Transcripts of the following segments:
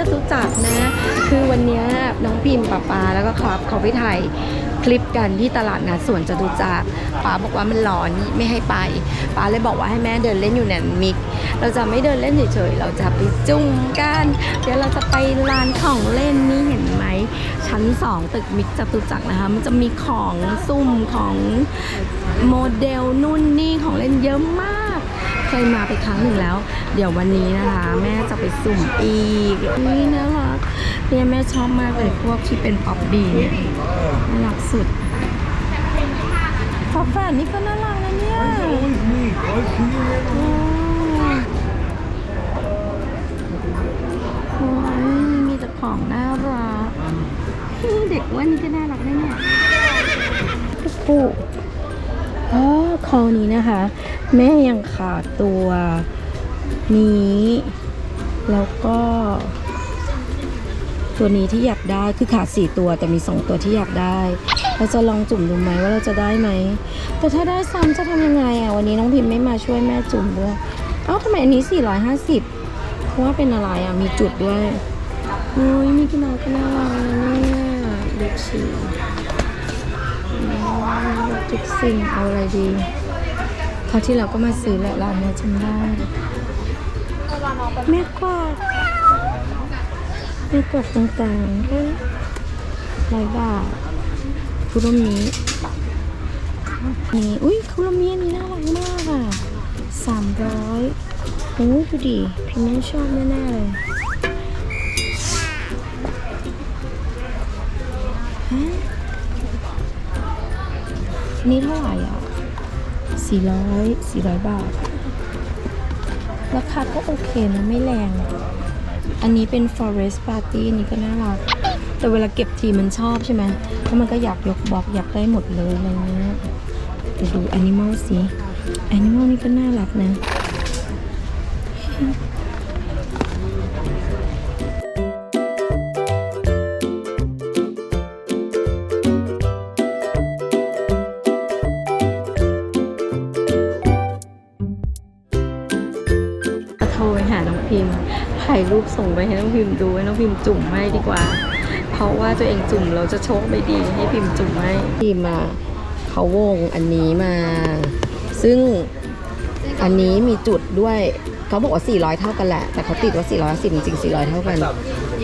จตุจักรนะ คือวันนี้น้องพิมป้าปาแล้วก็ครับเขาไปถ่ายคลิปกันที่ตลาดนัดสวนจตุจักรป้าบอกว่ามันร้อนไม่ให้ไปป้าเลยบอกว่าให้แม่เดินเล่นอยู่แนนมิก เราจะไม่เดินเล่นเฉยๆเราจะไปจุ่มกัน เดี๋ยวเราจะไปลานของเล่นนี่เห็นไหมชั้น 2 ตึกมิกจตุจักรนะคะ มันจะมีของซุ่มของโมเดลนู่นนี่ของเล่นเยอะมาก เคยมาไปครั้งหนึ่งแล้ว เดี๋ยววันนี้นะคะ แม่จะไปสุ่มอีกนี่น่ารักเนี่ยแม่ชอบมากเลยพวกที่เป็นป๊อปดีเนี่ยน่ารักสุดฝาแฝดนี่ก็น่ารักนะเนี่ยโอ้ยมีแต่ของน่ารักเด็กว่านี่ก็น่ารักนะเนี่ยปุ๊บปุ๊บอ๋อ คอนี้นะคะ แม่ยังขาดตัวนี้ แล้วก็ตัวนี้ที่อยากได้คือขาดสี่ตัวแต่มีสองตัวที่อยากได้ เราจะลองจุ่มดูไหมว่าเราจะได้ไหม แต่ถ้าได้ซ้ำจะทำยังไงอะวันนี้น้องพิมพ์ไม่มาช่วยแม่จุ่มด้วย เอ้าทำไมอันนี้ 450 เพราะว่าเป็นอะไรอะมีจุดด้วยโอ้ยมีกี่น้องก็น่ารักนะเนี่ยลูกชี ทุกสิ่งเอาอะไรดีคราวที่เราก็มาซื้อแหละร้านเนี้จำได้แม่กวาดแม่กวาดต่างๆก็ร้าคุโรมินี่อุ้ยคุโรมิอันนี้น่ารักมากอะสามร้อยโอ้ดูดิพี่แม่ชอบแน่ๆเลย นนี้เท่าไหร่อะสี่ร้อยสี่ร้อยบาท ราคาก็โอเคนะ ไม่แรง อันนี้เป็น forest party นนี้ก็น่ารัก แต่เวลาเก็บทีมันชอบใช่ไหมแล้วมันก็อยากยกบล็อกอยากได้หมดเลยอะไรเงี้ยเดี๋ยวดู animal สิ animal นี่ก็น่ารักนะ รูปส่งไปให้น้องพิมพ์ดูให้น้องพิมพ์จุ่มให้ดีกว่า เพราะว่าตัวเองจุ่มเราจะโชคไม่ดีให้พิมพ์จุ่มให้พิมมาเขาวงอันนี้มา ซึ่งอันนี้มีจุดด้วยเขาบอกว่า 400 เท่ากันแหละ แต่เขาติดว่า 410 จริง 400 เท่ากัน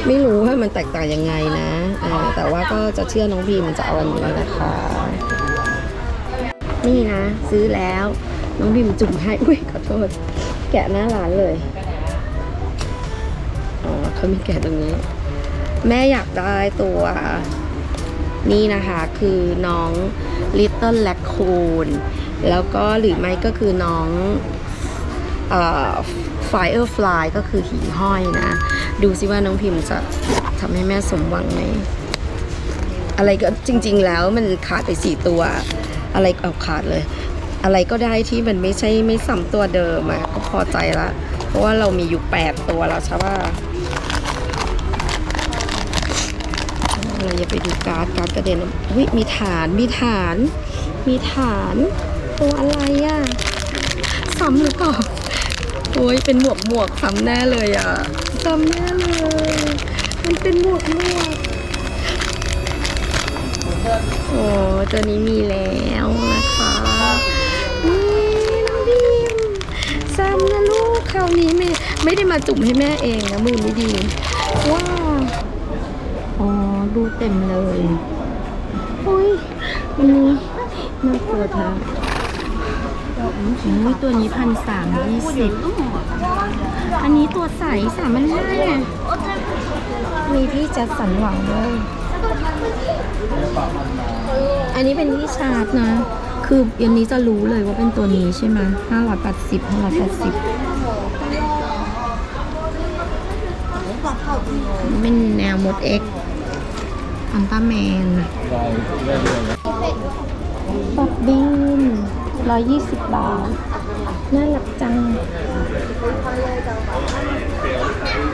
ไม่รู้ว่ามันแตกต่างยังไงนะอ่าแต่ว่าก็จะเชื่อน้องพิมจะเอาอันนี้นะคะนี่นะ ซื้อแล้วน้องพิมจุ่มให้อุ้ยขอโทษ แกะหน้าร้านเลย เขามีแกะตรงนี้ แม่อยากได้ตัวนี่นะคะคือน้อง Little Raccoon แล้วก็หรือไม่ก็คือน้องเอ่อ Firefly ก็คือหิ่งห้อยนะ ดูซิว่าน้องพิมพ์จะทำให้แม่สมหวังไหมอะไรก็จริง ๆ แล้วมันขาดไปสี่ตัว อะไรเอาขาดเลย อะไรก็ได้ที่มันไม่ใช่ไม่ซ้ำตัวเดิมอะก็พอใจละ เพราะว่าเรามีอยู่ 8 ตัวแล้วใช่ป่ะ เรอย่าไปดูการ์ดการ์ดกระเด็นวิมีฐานมีฐาน มีฐาน ตัวอะไรอะซ้ำหรือเปล่าโอ้ยเป็นหมวกหมวกซ้ำแน่เลยอะซ้ำแน่เลย มันเป็นหมวกหมวกโอ้ตัวนี้มีแล้วนะคะนี่น้องพิมซ้ำนะลูกคราวนี้ไม่ไม่ได้มาจุ่มให้แม่เองนะมือไม่ดีว้า ดูเต็มเลยอุ้ยอันนี้น่ากลัวท้าอุ้ยตัวนี้พันสามยี่สิบอันนี้ตัวใสสามพันห้ามีพี่แจ็คสันหวังด้วยอันนี้เป็นที่ชาร์จนะ คืออันนี้จะรู้เลยว่าเป็นตัวนี้ใช่ไหมห้าร้อยแปดสิบห้าร้อยแปดสิบเป็นแนวมดเอ็ก อันต้าแมนปับบินร้อยยี่สิบบาท น่ารักจัง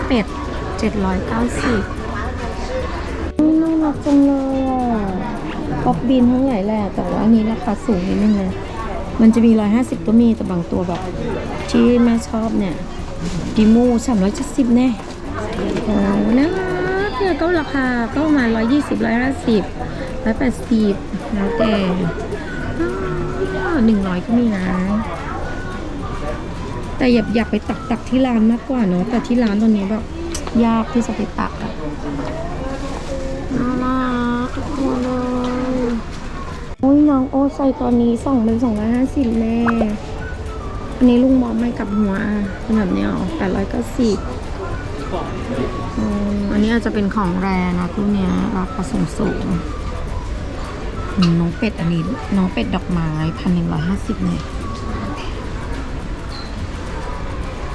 เป็ดเจ็ดร้อยเก้าสิบน่ารักจังเลยอะป๊อปบินทั้งใหญ่แหละ แต่ว่าอันนี้ราคาสูงนิดนึงเลยมันจะมี150ก็มี แต่บางตัวแบบ ที่แม่ชอบเนี่ย ดิมู370แน่โอ้น่ารัก เนี่ยก็ราคาก็ประมาณร้อยยี่สิบร้อยห้าสิบร้อยแปดสิบแล้วแต่หนึ่งร้อยก็มีนะแต่อยากอยากไปตักตักที่ร้านมากกว่าเนอะแต่ที่ร้านตอนนี้แบบยากที่จะไปตักอะน่ารักทุกคนเลยโอ้ยน้องโอใส่ตอนนี้สองเป็นสองร้อยห้าสิบแม่อันนี้ลุงมองไม่กลับหัวเป็นแบบนี้หรอแปดร้อยเก้าสิบ อันนี้อาจจะเป็นของแรนะตู้เนี้ยราคาสูงสูงน้องเป็ดอันนี้น้องเป็ดดอกไม้พันหนึ่งร้อยห้าสิบเนี่ย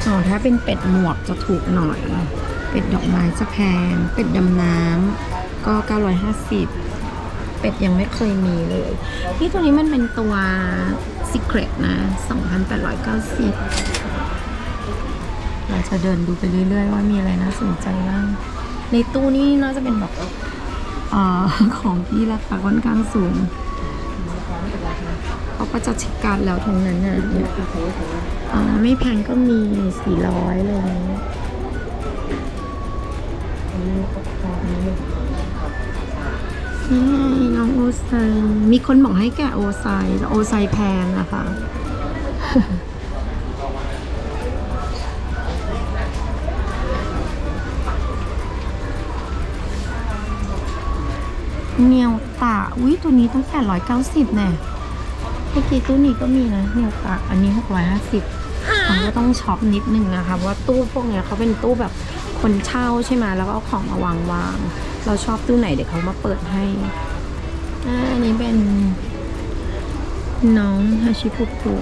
อ๋อถ้าเป็นเป็ดหมวกจะถูกหน่อย เป็ดดอกไม้จะแพง เป็ดดำน้ำก็ 950 เป็ดยังไม่เคยมีเลย ที่ตัวนี้มันเป็นตัว Secret นะ 2,890 เราจะเดินดูไปเรื่อย ๆ ว่ามีอะไรน่าสนใจบ้าง ในตู้นี้น่าจะเป็นแบบอของที่ราคาค่อนข้างสูง เขาก็จะเช็คการแล้วตรงนั้นน่ะเนี่ยไม่แพงก็มีสี่ร้อยเลยนี่ไงน้องโอไซมีคนบอกให้แกะโอไซแต่โอไซแพงอะคะ เนียวตะอุ้ยตัวนี้ตั้งแต่ร้อยเก้าสิบแน่เมื่อกี้ตู้นี้ก็มีนะเนียวตะอันนี้หกร้อยห้าสิบมันก็ต้องช็อปนิดนึงนะคะเพราะว่าตู้พวกเนี้ยเขาเป็นตู้แบบคนเช่าใช่ไหมแล้วก็เอาของมาวางวางๆเราชอบตู้ไหนเดี๋ยวเขามาเปิดให้อ่าอันนี้เป็นน้องฮาชิปุปุ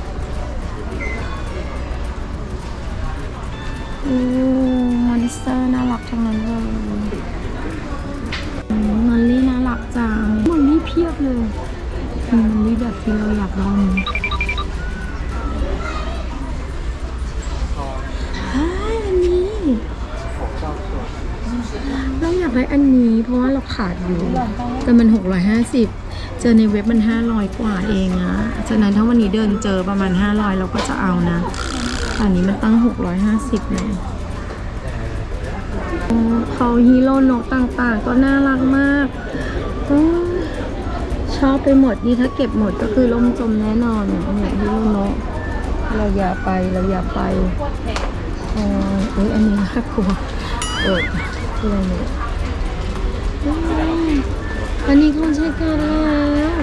โอ้มอนิสเตอร์น่ารักทั้งนั้นเลย ที่เราอยากได้ไหมฮ้ยอันนี้ เราอยากได้อันนี้เพราะว่าเราขาดอยู่ แต่มัน 650 เจอในเว็บมัน 500 กว่าเองอะฉะนั้นถ้าวันนี้เดินเจอประมาณ 500 เราก็จะเอานะตอันนี้มันตั้ง 650เลยเขาฮีโร่นกต่างๆ ก็น่ารักมากโอ้ ชอบไปหมดนี่ถ้าเก็บหมดก็คือล่มจมแน่นอนเนี่ยฮีโร่นกเราอย่าไปเราอย่าไปอ๋อเอ้ยอันนี้น่ากลัวเออที่อะไรเนี่ยอันนี้เขาใช้กันแล้ว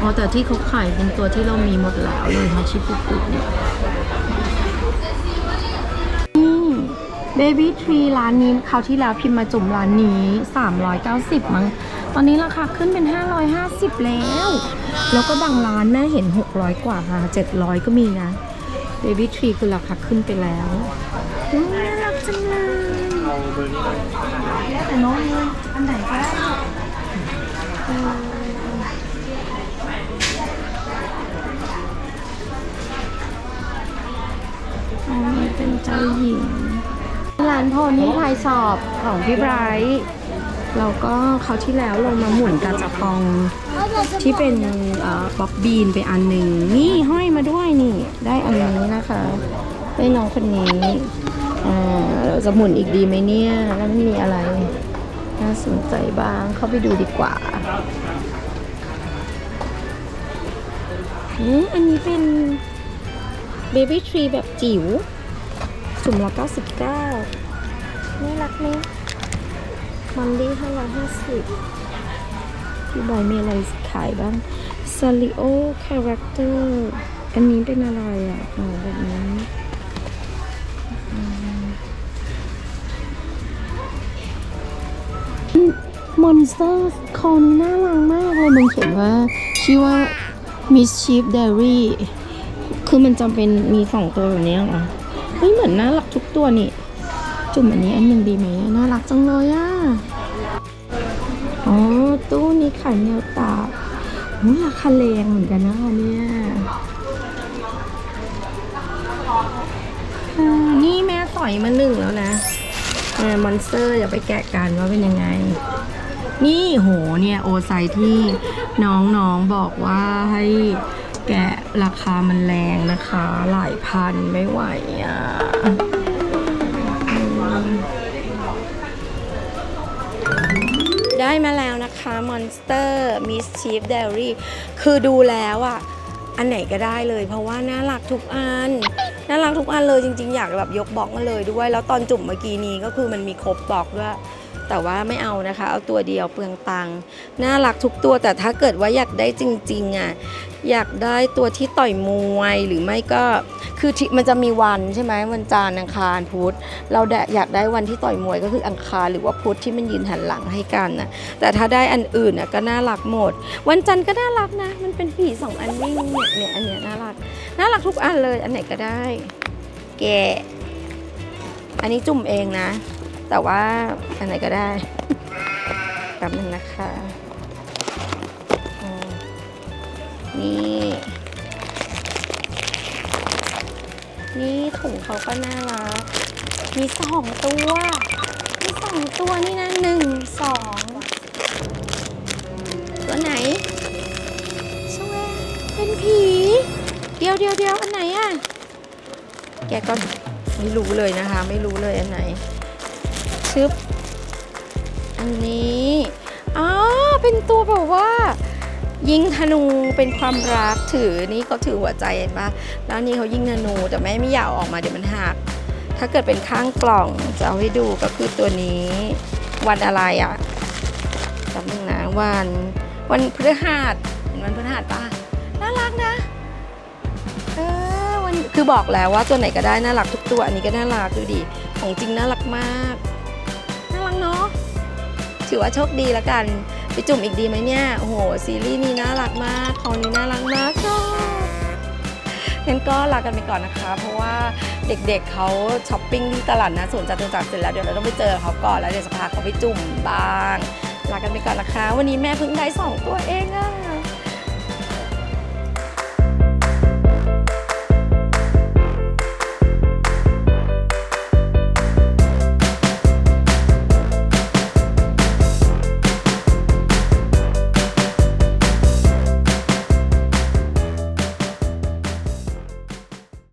อ๋อแต่ที่เขาขายเป็นตัวที่เรามีหมดแล้วเลยฮาชิปุกุเนี่ยนี่เบบี้ทรีร้านนี้คราวที่แล้วพิมพ์มาจุ่มร้านนี้ 390 มั้ง ตอนนี้ราคาขึ้นเป็น 550 แล้ว แล้วก็บางร้านแม่เห็น 600 กว่าค่ะ700 ก็มีนะเบบี้ทรีคือราคาขึ้นไปแล้วว้าวน่ารักจังเลยแต่น้องเลยอันไหนก็ได้เป็นเจ้าหญิง ร้านโพนี่ไทยสอบของพี่ไบรท์ แล้วก็เขาที่แล้วลงมาหมุนกาจับปองที่เป็นบ๊อบบีนไปอันหนึ่งนี่ห้อยมาด้วยนี่ได้อันนี้นะคะได้น้องคนนี้เราจะหมุนอีกดีไหมเนี่ยแล้วมันมีอะไรน่าสนใจบ้างเข้าไปดูดีกว่าอืมอันนี้เป็นเบบี้ทรีแบบจิ๋วสุ่มละ99น่ารักไหม มันดี้550พี่บอยมีอะไรขายบ้างซาริโอคาแรคเตอร์อันนี้เป็นอะไรอะอ๋อแบบนี้มอนสเตอร์คอนี้น่ารักมากเลยมันเขียนว่า ชื่อว่า Mischief Diary คือมันจำเป็นมีสองตัวแบบนี้เหรอเฮ้ยเหมือนน่ารักทุกตัวนี่ จุ่มอันนี้อันหนึ่งดีไหมน่ารักจังเลยอะ อ๋อ ตู้นี้ขายแนวตาราคาแรงเหมือนกันนะคะเนี่ยนี่แม่ต่อยมาหนึ่งแล้วนะมอนสเตอร์อย่าไปแกะกันว่าเป็นยังไง นี่โหเนี่ยโอไซที่น้องๆบอกว่าให้แกะราคามันแรงนะคะ หลายพันไม่ไหวอะ ได้มาแล้วนะคะ Monster Miss Chief Dairy คือดูแล้วอะอันไหนก็ได้เลย เพราะว่าน่ารักทุกอัน น่ารักทุกอันเลยจริง ๆ อยากแบบยกบล็อกมาเลยด้วย แล้วตอนจุ่มเมื่อกี้นี้ก็คือมันมีครบบล็อกด้วย แต่ว่าไม่เอานะคะ เอาตัวเดียวเปลืองตังค์น่ารักทุกตัวแต่ถ้าเกิดว่าอยากได้จริงๆอะอยากได้ตัวที่ต่อยมวยหรือไม่ก็คือมันจะมีวันใช่ไหมวันจันทร์อังคารพุธเราอยากได้วันที่ต่อยมวยก็คืออังคารหรือว่าพุธที่มันยืนหันหลังให้กันนะแต่ถ้าได้อันอื่นน่ะก็น่ารักหมด วันจันทร์ก็น่ารักนะ มันเป็นผีสองอันวิ่งเนี่ยเนี่ยอันเนี้ยน่ารักน่ารักทุกอันเลยอันไหนก็ได้ แกะอันนี้จุ่มเองนะ แต่ว่าอันไหนก็ได้แป๊บนึงนะคะนี่นี่ถุงเขาก็น่ารัก มีสองตัว มีสองตัวนี่นะหนึ่งสองตัวไหนสวเป็นผี เดียวเดียวเดียวอันไหนอะแกก็ไม่รู้เลยนะคะ ไม่รู้เลยอันไหน ชึบ อันนี้อ๋อเป็นตัวแบบว่า ยิงธนูเป็นความรักถือนี่เขาถือหัวใจเห็นปะแล้วนี่เขายิงธนูแต่แม่ไม่อยากเอาออกมาเดี๋ยวมันหักถ้าเกิดเป็นข้างกล่องจะเอาให้ดูก็คือตัวนี้ วันอะไรอะ่ะจำนึงนะวัน วันพฤหัสเห็นวันพฤหัสปะน่ารักนะเออวันคือบอกแล้วว่าตัวไหนก็ได้น่ารักทุกตัวอันนี้ก็น่ารักดูดิของจริงน่ารักมากะถือว่าโชคดีแล้วกัน ไปจุ่มอีกดีไหมเนี่ย โอ้โห ซีรีส์นี้น่ารักมากของนี้น่ารักมากชอบงั้นก็ลากันไปก่อนนะคะ เพราะว่าเด็กๆเเขาช้อปปิ้งที่ตลาดนะสวนจตุจักรเสร็จแล้วเดี๋ยวเราต้องไปเจอเขาก่อนแล้วเดี๋ยวจะพาเขาไปจุ่มบ้างลากันไปก่อนนะคะ วันนี้แม่เพิ่งได้สองตัวเองอะ